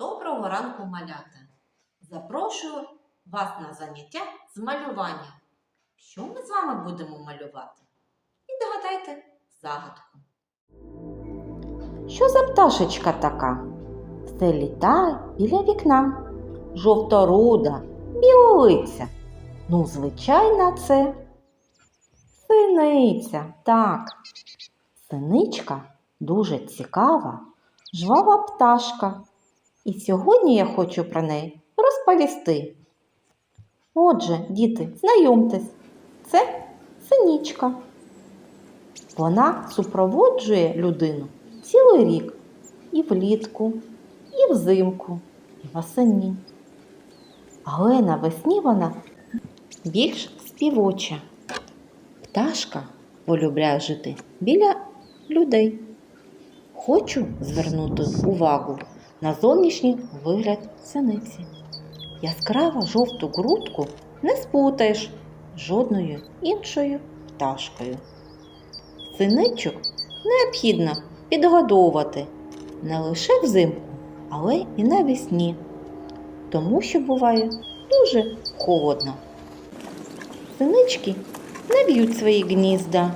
Доброго ранку, малята! Запрошую вас на заняття з малювання. Що ми з вами будемо малювати? І догадайте загадку. Що за пташечка така? Все літає біля вікна. Жовторуда, білолиця. Ну, звичайно, це синиця. Так. Синичка дуже цікава, жвава пташка. І сьогодні я хочу про неї розповісти. Отже, діти, знайомтесь, це синичка. Вона супроводжує людину цілий рік і влітку, і взимку, і восені. Але навесні вона більш співоча. Пташка полюбляє жити біля людей. Хочу звернути увагу на зовнішній вигляд синиці. Яскраво жовту грудку не спутаєш жодною іншою пташкою. Синичок необхідно підгодовувати не лише взимку, але і навесні, тому що буває дуже холодно. Синички не б'ють свої гнізда.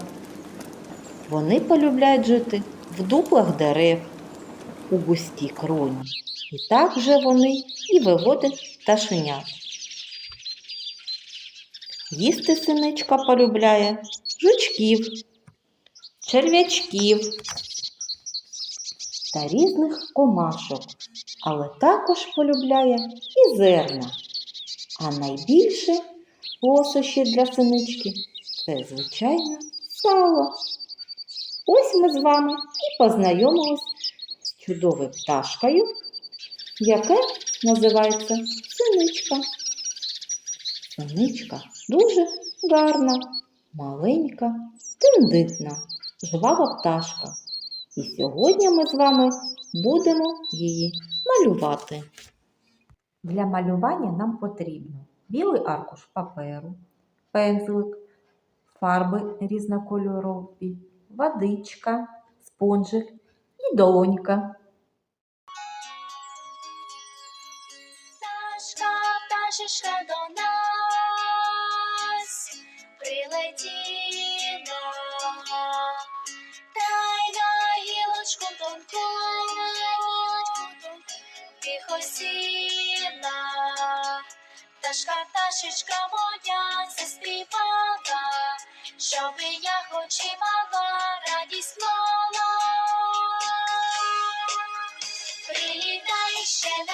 Вони полюбляють жити в дуплах дерев, у густій кроні. І так же вони і виводять пташенят. Їсти синичка полюбляє жучків, черв'ячків та різних комашок, але також полюбляє і зерна. А найбільше лосощі для синички це, звичайно, сало. Ось ми з вами і познайомились чудовою пташкою, яке називається синичка. Синичка дуже гарна, маленька, тендитна, жвава пташка. І сьогодні ми з вами будемо її малювати. Для малювання нам потрібно білий аркуш паперу, пензлик, фарби різнокольорові, водичка, спонжик і долонька. Прилетіла, та й на гілочку тонку тихо сіла. Пташка, пташечка моя заспівала, щоби я хоч і мала радість мала. Прилітай ще не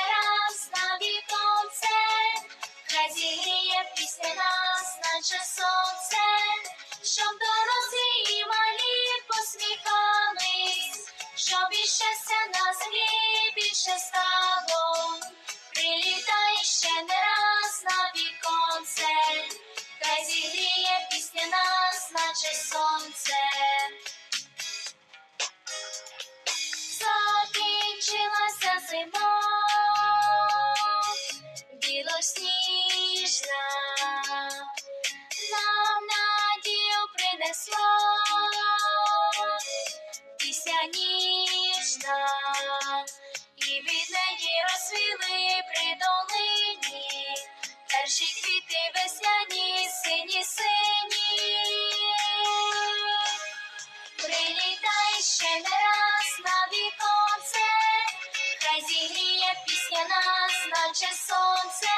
наче сонце, щоб дорослі і малі посміхались, щоб і щастя на землі більше стало. Прилітай ще не раз на віконце, хай зігріє пісня нас, наче сонце. Перші квіти весняні, сині сині. Прилітай ще не раз на віконце, хай зігріє пісня нас, наче сонце,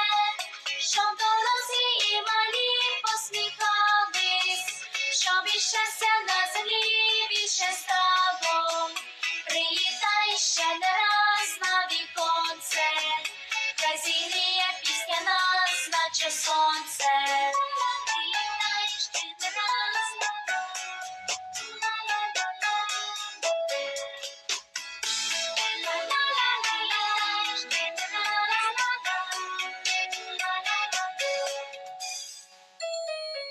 щоб дорослі і малі посміхались, щоб і щастя на землі більше стало. Сонце. Прилітай ще не раз на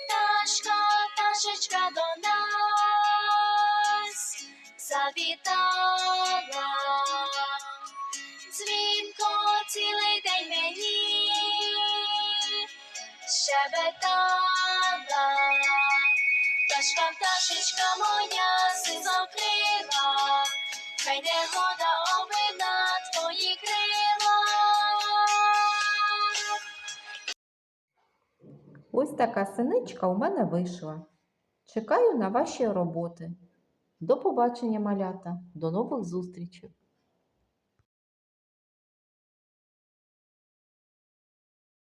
Пташка, пташечка до нас завітала, цілий день мені щебетала, пташка, пташечка моя сизокрила, хай негода обрина твої крила. Ось така синичка у мене вийшла. Чекаю на ваші роботи. До побачення, малята, до нових зустрічей!